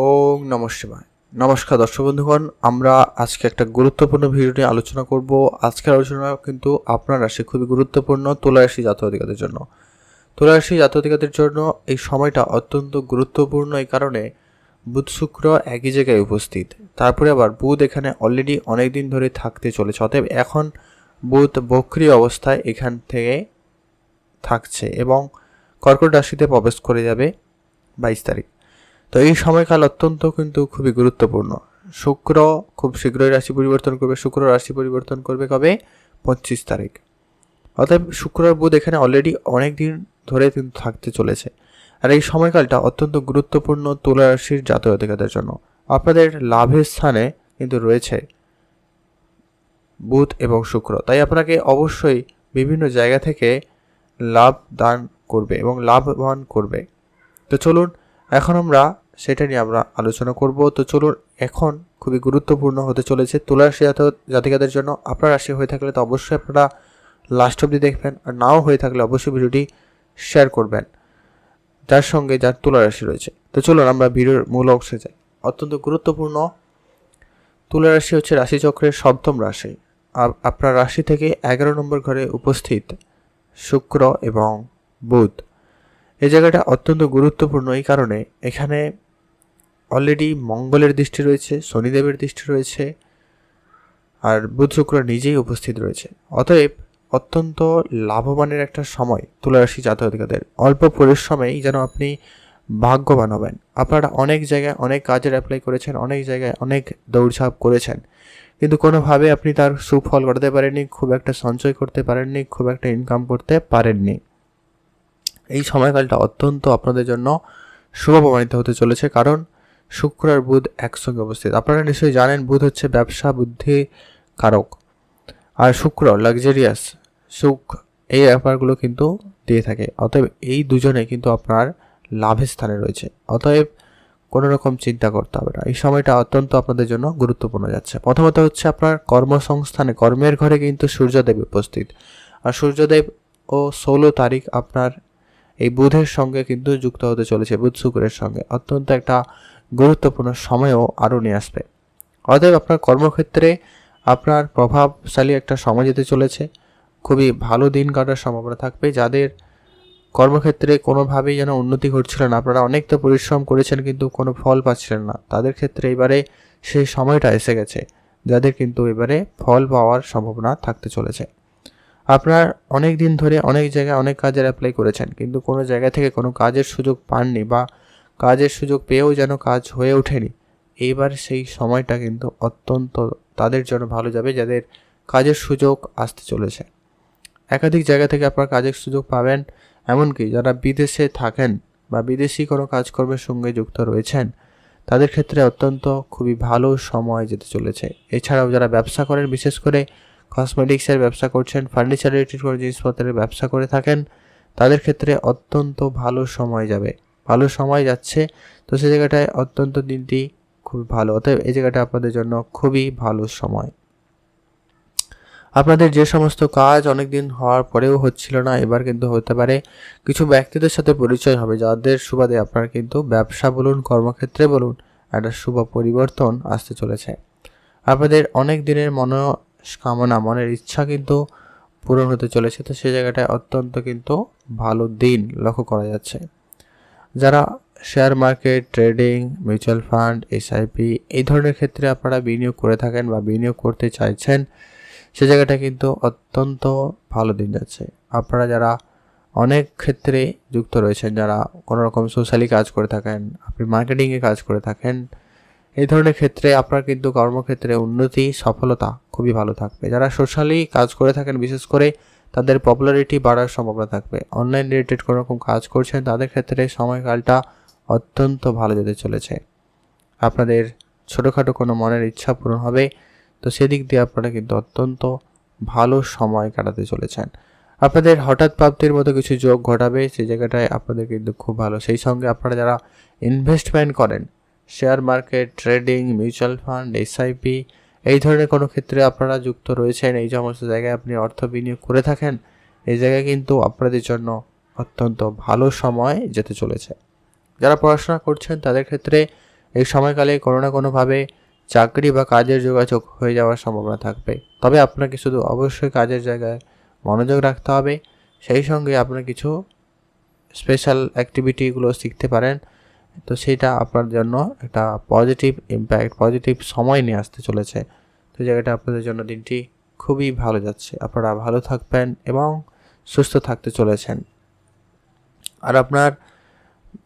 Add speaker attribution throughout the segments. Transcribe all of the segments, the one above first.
Speaker 1: ওম নম শিবায়। নমস্কার দর্শক বন্ধুগণ, আমরা আজকে একটা গুরুত্বপূর্ণ ভিডিও নিয়ে আলোচনা করব। আজকের আলোচনা কিন্তু আপনার রাশি খুবই গুরুত্বপূর্ণ তুলা রাশি জাতীয় জন্য। তুলা রাশি জাতীয় জন্য এই সময়টা অত্যন্ত গুরুত্বপূর্ণ এই কারণে বুধ শুক্র একই জায়গায় উপস্থিত। তারপরে আবার বুধ এখানে অলরেডি অনেক দিন ধরে থাকতে চলেছে। অতএব এখন বুধ বক্রি অবস্থায় এখান থেকে থাকছে এবং কর্কট রাশিতে প্রবেশ করে যাবে বাইশ তারিখ। তো এই সময়কাল অত্যন্ত কিন্তু খুবই গুরুত্বপূর্ণ। শুক্র খুব শীঘ্রই রাশি পরিবর্তন করবে। শুক্র রাশি পরিবর্তন করবে কবে? পঁচিশ তারিখ। অতএব শুক্র বুধ এখানে অলরেডি অনেক দিন ধরে কিন্তু থাকতে চলেছে। আর এই সময়কালটা অত্যন্ত গুরুত্বপূর্ণ তুলা রাশির জাতীয় অধিকারদের জন্য। আপনাদের লাভের স্থানে কিন্তু রয়েছে বুধ এবং শুক্র। তাই আপনাকে অবশ্যই বিভিন্ন জায়গা থেকে লাভ দান করবে এবং লাভবান করবে। তো চলুন, এখন আমরা সেটা নিয়ে আমরা আলোচনা করব। তো চলুন এখন খুবই গুরুত্বপূর্ণ হতে চলেছে তুলা রাশি জাত- জাতিকাদের জন্য। আপনার রাশি হয়ে থাকলে তো অবশ্যই আপনারা লাস্ট অবধি দেখবেন, আর নাও হয়ে থাকলে অবশ্যই ভিডিওটি শেয়ার করবেন। যার সঙ্গে যার তুলা রাশি রয়েছে। তো চলুন আমরা ভিডিওর মূল অংশে যাই। অত্যন্ত গুরুত্বপূর্ণ। তুলা রাশি হচ্ছে রাশিচক্রের সপ্তম রাশি। আপনার রাশি থেকে এগারো নম্বর ঘরে উপস্থিত শুক্র এবং বুধ। এই জায়গাটা অত্যন্ত গুরুত্বপূর্ণ। এই কারণে এখানে অলরেডি মঙ্গলের দৃষ্টি রয়েছে, শনিদেবের দৃষ্টি রয়েছে, আর বুধ শুক্র নিজেই উপস্থিত রয়েছে। অতএব অত্যন্ত লাভবানের একটা সময় তুলারাশি জাতীয় অধিকারদের অল্প পরিশ্রমেই যেন আপনি ভাগ্যবান হবেন। আপনারা অনেক জায়গায় অনেক কাজের অ্যাপ্লাই করেছেন, অনেক জায়গায় অনেক দৌড়ঝাঁপ করেছেন। কিন্তু কোনোভাবে আপনি তার সুফল করতে পারেননি, খুব একটা সঞ্চয় করতে পারেননি, খুব একটা ইনকাম করতে পারেননি। এই সময়কালটা অত্যন্ত আপনাদের জন্য শুভ প্রমাণিত হতে চলেছে। কারণ শুক্র আর বুধ একসঙ্গে উপস্থিত। আপনারা নিশ্চয়ই জানেন বুধ হচ্ছে ব্যবসা বুদ্ধি কারক, আর শুক্র লাক্সারিয়াস সুখ এই ব্যাপারগুলো কিন্তু দিয়ে থাকে। অতএব এই দুজনে কিন্তু আপনার লাভের স্থানে রয়েছে। অতএব কোনো রকম চিন্তা করতে হবে না। এই সময়টা অত্যন্ত আপনাদের জন্য গুরুত্বপূর্ণ যাচ্ছে। প্রথমত হচ্ছে আপনার কর্মসংস্থানে, কর্মের ঘরে কিন্তু সূর্যদেব উপস্থিত। আর সূর্যদেব ও ষোলো তারিখ আপনার এই বুধের সঙ্গে কিন্তু যুক্ত হতে চলেছে, বুধ শুক্রের সঙ্গে। অত্যন্ত একটা গুরুত্বপূর্ণ সময়ও আরও নিয়ে আসবে। অতএব আপনার কর্মক্ষেত্রে আপনার প্রভাবশালী একটা সময় যেতে চলেছে। খুবই ভালো দিন কাটার সম্ভাবনা থাকবে। যাদের কর্মক্ষেত্রে কোনোভাবেই যেন উন্নতি ঘটছিল না, আপনারা অনেক তো পরিশ্রম করেছেন কিন্তু কোনো ফল পাচ্ছিলেন না। তাদের ক্ষেত্রে এবারে সেই সময়টা এসে গেছে, যাদের কিন্তু এবারে ফল পাওয়ার সম্ভাবনা থাকতে চলেছে। আপনার অনেক দিন ধরে অনেক জায়গায় অনেক কাজের অ্যাপ্লাই করেছেন, কিন্তু কোনো জায়গা থেকে কোনো কাজের সুযোগ পাননি বা কাজের সুযোগ পেয়েও যেন কাজ হয়ে ওঠেনি। এইবার সেই সময়টা কিন্তু অত্যন্ত তাদের জন্য ভালো যাবে, যাদের কাজের সুযোগ আসতে চলেছে। একাধিক জায়গা থেকে আপনার কাজের সুযোগ পাবেন, এমনকি যারা বিদেশে থাকেন বা বিদেশি কোনো কাজকর্মের সঙ্গে যুক্ত রয়েছেন, তাদের ক্ষেত্রে অত্যন্ত খুবই ভালো সময় যেতে চলেছে। এছাড়াও যারা ব্যবসা করেন, বিশেষ করে কসমেটিক্সের ব্যবসা করছেন ফার্নিচার রিলেটেড কোনো জিনিসপত্রের ব্যবসা করে থাকেন, তাদের ক্ষেত্রে অত্যন্ত ভালো সময় যাবে। ভালো সময় যাচ্ছে, তো সেই জায়গাটায় অত্যন্ত দিনটি খুব ভালো। অতএব এই জায়গাটা আপনাদের জন্য খুবই ভালো সময়। আপনাদের যে সমস্ত কাজ অনেক দিন হওয়ার পরেও হচ্ছিল না, এবার কিন্তু হতে পারে। কিছু ব্যক্তিদের সাথে পরিচয় হবে, যাদের সুবাদে আপনার কিন্তু ব্যবসা বলুন, কর্মক্ষেত্রে বলুন, একটা শুভ পরিবর্তন আসতে চলেছে। আপনাদের অনেক দিনের মনস্কামনা, মনের ইচ্ছা কিন্তু পূরণ হতে চলেছে, তো সেই জায়গাটায় অত্যন্ত কিন্তু ভালো দিন লক্ষ্য করা যাচ্ছে। যারা share market trading mutual fund SIP এই ধরনের ক্ষেত্রে আপনারা বিনিয়োগ করে থাকেন বা বিনিয়োগ করতে চাইছেন, সে জায়গাটা কিন্তু অত্যন্ত ভালো দিন যাচ্ছে। আপনারা যারা অনেক ক্ষেত্রে যুক্ত রয়েছেন, যারা কোনো রকম সোশ্যালি কাজ করে থাকেন, আপনি মার্কেটিংয়ে কাজ করে থাকেন, এই ধরনের ক্ষেত্রে আপনার কিন্তু কর্মক্ষেত্রে উন্নতি, সফলতা খুবই ভালো থাকবে। যারা সোশ্যালি কাজ করে থাকেন, বিশেষ করে তাদের পপুলারিটি বাড়ার সম্ভাবনা থাকবে। অনলাইন রিলেটেড কোনো রকম কাজ করছেন, তাদের ক্ষেত্রে সময়কালটা অত্যন্ত ভালো যেতে চলেছে। আপনাদের ছোটোখাটো কোনো মনের ইচ্ছা পূরণ হবে, তো সেদিক দিয়ে আপনারা কিন্তু অত্যন্ত ভালো সময় কাটাতে চলেছেন। আপনাদের হঠাৎ প্রাপ্তির মতো কিছু যোগ ঘটাবে, সেই জায়গাটায় আপনাদের কিন্তু খুব ভালো। সেই সঙ্গে আপনারা যারা ইনভেস্টমেন্ট করেন share market trading mutual fund SIP এই ধরনের কোনো ক্ষেত্রে আপনারা যুক্ত রয়েছেন, এই সমস্ত জায়গায় আপনি অর্থ বিনিয়োগ করে থাকেন, এই জায়গায় কিন্তু আপনাদের জন্য অত্যন্ত ভালো সময় যেতে চলেছে। যারা পড়াশোনা করছেন, তাদের ক্ষেত্রে এই সময়কালে কোনো না কোনোভাবে চাকরি বা কাজের যোগাযোগ হয়ে যাওয়ার সম্ভাবনা থাকবে। তবে আপনাকে শুধু অবশ্যই কাজের জায়গায় মনোযোগ রাখতে হবে। সেই সঙ্গে আপনার কিছু স্পেশাল অ্যাক্টিভিটিগুলো শিখতে পারেন। তো সেটা আপনার জন্য একটা পজিটিভ ইম্প্যাক্ট পজিটিভ সময় নিয়ে আসতে চলেছে। তো জায়গাটা আপনাদের জন্য দিনটি খুবই ভালো যাচ্ছে। আপনারা ভালো থাকবেন এবং সুস্থ থাকতে চলেছেন। আর আপনার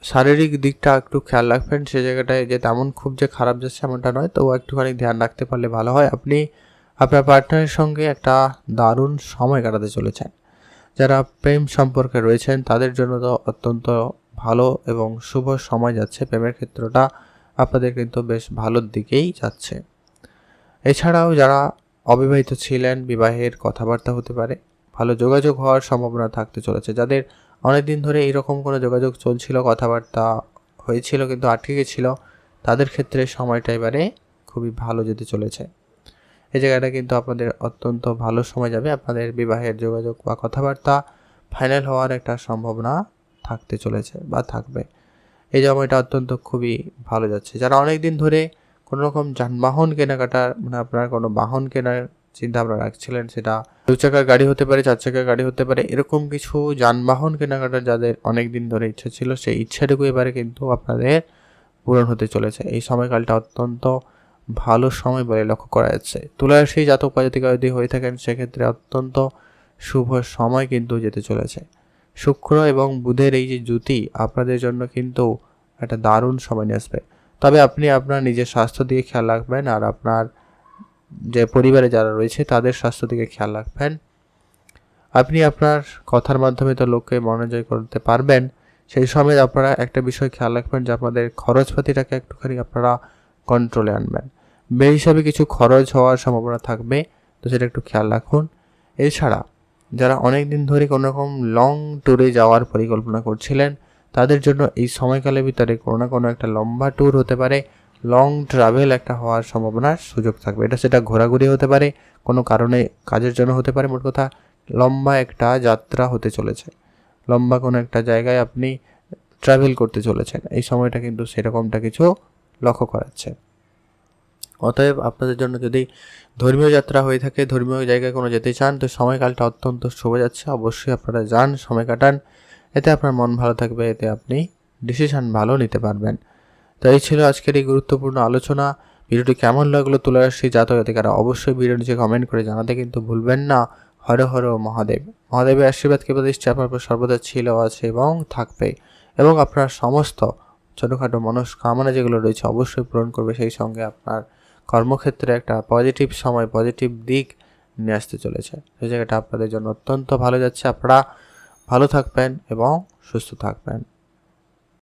Speaker 1: শারীরিক দিকটা একটু খেয়াল রাখবেন, সে জায়গাটায় যে তেমন খুব যে খারাপ যাচ্ছে এমনটা নয় তবু একটুখানি ধ্যান রাখতে পারলে ভালো হয়। আপনি আপনার পার্টনারের সঙ্গে একটা দারুণ সময় কাটাতে চলেছেন। যারা প্রেম সম্পর্কে রয়েছেন, তাদের জন্য তো অত্যন্ত ভালো এবং শুভ সময় যাচ্ছে। প্রেমের ক্ষেত্রটা আপনাদের কিন্তু বেশ ভালোর দিকেই যাচ্ছে। এছাড়াও যারা অবিবাহিত ছিলেন, বিবাহের কথাবার্তা হতে পারে, ভালো যোগাযোগ হওয়ার সম্ভাবনা থাকতে চলেছে। যাদের অনেক দিন ধরে এরকম কোনো যোগাযোগ চলছিল, কথাবার্তা হয়েছিল, কিন্তু আটকে গেছিল, তাদের ক্ষেত্রে সময়টা এবারে খুবই ভালো যেতে চলেছে। এই জায়গাটা কিন্তু আপনাদের অত্যন্ত ভালো সময় যাবে। আপনাদের বিবাহের যোগাযোগ বা কথাবার্তা ফাইনাল হওয়ার একটা সম্ভাবনা থাকতে চলেছে বা থাকবে। এই সময়টা অত্যন্ত খুবই ভালো যাচ্ছে। যারা অনেক দিন ধরে কোনো রকম যানবাহন কেনাকাটার মানে আপনার কোনো বাহন কেনার চিন্তা ভাবনা রাখছিলেন, সেটা দু চাকার গাড়ি হতে পারে, চার চাকার গাড়ি হতে পারে, এরকম কিছু যানবাহন কেনাকাটার যাদের অনেক দিন ধরে ইচ্ছা ছিল, সেই ইচ্ছাটুকু এবারে কিন্তু আপনাদের পূরণ হতে চলেছে। এই সময়কালটা অত্যন্ত ভালো সময় বলে লক্ষ্য করা যাচ্ছে। তুলার সেই জাতক জাতিকা যদি হয়ে থাকেন, সেক্ষেত্রে অত্যন্ত শুভ সময় কিন্তু যেতে চলেছে। শুক্র এবং বুধের এই যে জুতি আপনাদের জন্য কিন্তু একটা দারুণ সময় নিয়ে আসবে। তবে আপনি আপনার নিজের স্বাস্থ্য দিকে খেয়াল রাখবেন আর আপনার যে পরিবারে যারা রয়েছে, তাদের স্বাস্থ্য দিকে খেয়াল রাখবেন। আপনি আপনার কথার মাধ্যমে তো লোককে মনোজয় করতে পারবেন। সেই সময় আপনারা একটা বিষয় খেয়াল রাখবেন যে আপনাদের খরচপাতিটাকে একটুখানি আপনারা কন্ট্রোলে আনবেন। বে হিসাবে কিছু খরচ হওয়ার সম্ভাবনা থাকবে, তো সেটা একটু খেয়াল রাখুন। এছাড়া যারা অনেক দিন ধরে কোনো রকম লং ট্যুরে যাওয়ার পরিকল্পনা করছিলেন, তাদের জন্য এই সময়কালের ভিতরে কোনো না কোনো একটা লম্বা ট্যুর হতে পারে লং ট্রাভেল একটা হওয়ার সম্ভাবনার সুযোগ থাকবে। এটা সেটা ঘোরাঘুরি হতে পারে, কোনো কারণে কাজের জন্য হতে পারে, মোট কথা লম্বা একটা যাত্রা হতে চলেছে। লম্বা কোনো একটা জায়গায় আপনি ট্রাভেল করতে চলেছেন। এই সময়টা কিন্তু সেরকমটা কিছু লক্ষ্য করাচ্ছে। অতএব আপনাদের জন্য যদি ধর্মীয় যাত্রা হয়ে থাকে, ধর্মীয় জায়গায় কোনো যেতে চান, তো সময়কালটা অত্যন্ত শুভ যাচ্ছে। অবশ্যই আপনারা যান, সময় কাটান। এতে আপনার মন ভালো থাকবে, এতে আপনি ডিসিশন ভালো নিতে পারবেন। তো এই ছিল আজকের এই গুরুত্বপূর্ণ আলোচনা। ভিডিওটি কেমন লাগল তুলে তুলারাশি জাতক জাতিকারা অবশ্যই ভিডিও নিচে কমেন্ট করে জানাতে কিন্তু ভুলবেন না। হর হর মহাদেব। মহাদেবের আশীর্বাদ কেবল দৃষ্টি আপনার সর্বদা ছিল, আছে এবং থাকবে এবং আপনার সমস্ত ছোটোখাটো মনস্কামনা যেগুলো রয়েছে অবশ্যই পূরণ করবে সেই সঙ্গে আপনার কর্মক্ষেত্রে একটা পজিটিভ সময় পজিটিভ দিক নিয়ে আসতে চলেছে। সেই জায়গাটা আপনাদের জন্য অত্যন্ত ভালো যাচ্ছে। আপনারা ভালো থাকবেন এবং সুস্থ থাকবেন।